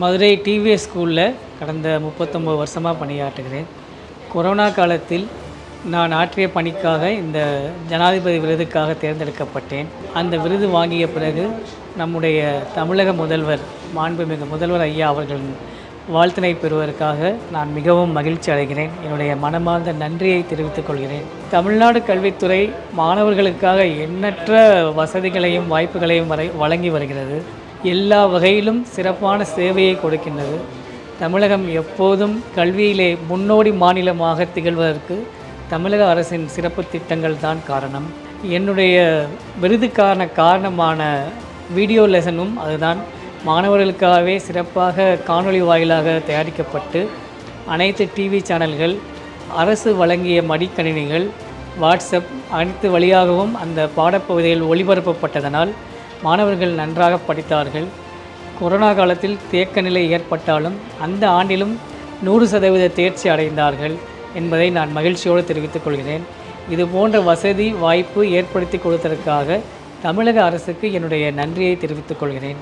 Madurai TVS ஸ்கூலில் கடந்த முப்பத்தொம்பது வருஷமாக பணியாற்றுகிறேன். கொரோனா காலத்தில் நான் ஆற்றிய பணிக்காக இந்த ஜனாதிபதி விருதுக்காக தேர்ந்தெடுக்கப்பட்டேன். அந்த விருது வாங்கிய பிறகு நம்முடைய தமிழக முதல்வர் மாண்புமிகு முதல்வர் ஐயா அவர்களின் வாழ்த்தினை பெறுவதற்காக நான் மிகவும் மகிழ்ச்சி அடைகிறேன். என்னுடைய மனமார்ந்த நன்றியை தெரிவித்துக் கொள்கிறேன். தமிழ்நாடு கல்வித்துறை மாணவர்களுக்காக எண்ணற்ற வசதிகளையும் வாய்ப்புகளையும் வரை வழங்கி வருகிறது. எல்லா வகையிலும் சிறப்பான சேவையை கொடுக்கின்றது. தமிழகம் எப்போதும் கல்வியிலே முன்னோடி மாநிலமாக திகழ்வதற்கு தமிழக அரசின் சிறப்பு திட்டங்கள் தான் காரணம். என்னுடைய விருதுக்கான காரணமான வீடியோ லெசனும் அதுதான். மாணவர்களுக்காகவே சிறப்பாக காணொளி வாயிலாக தயாரிக்கப்பட்டு அனைத்து டிவி சேனல்கள் அரசு வழங்கிய மடிக்கணினிகள் வாட்ஸ்அப் அனைத்து வழியாகவும் அந்த பாடப்பகுதியில் ஒளிபரப்பப்பட்டதனால் மாணவர்கள் நன்றாக படித்தார்கள். கொரோனா காலத்தில் தேக்க நிலை ஏற்பட்டாலும் அந்த ஆண்டிலும் நூறு சதவீத தேர்ச்சி அடைந்தார்கள் என்பதை நான் மகிழ்ச்சியோடு தெரிவித்துக் கொள்கிறேன். இது போன்ற வசதி வாய்ப்பு ஏற்படுத்தி கொடுத்ததற்காக தமிழக அரசுக்கு என்னுடைய நன்றியை தெரிவித்துக் கொள்கிறேன்.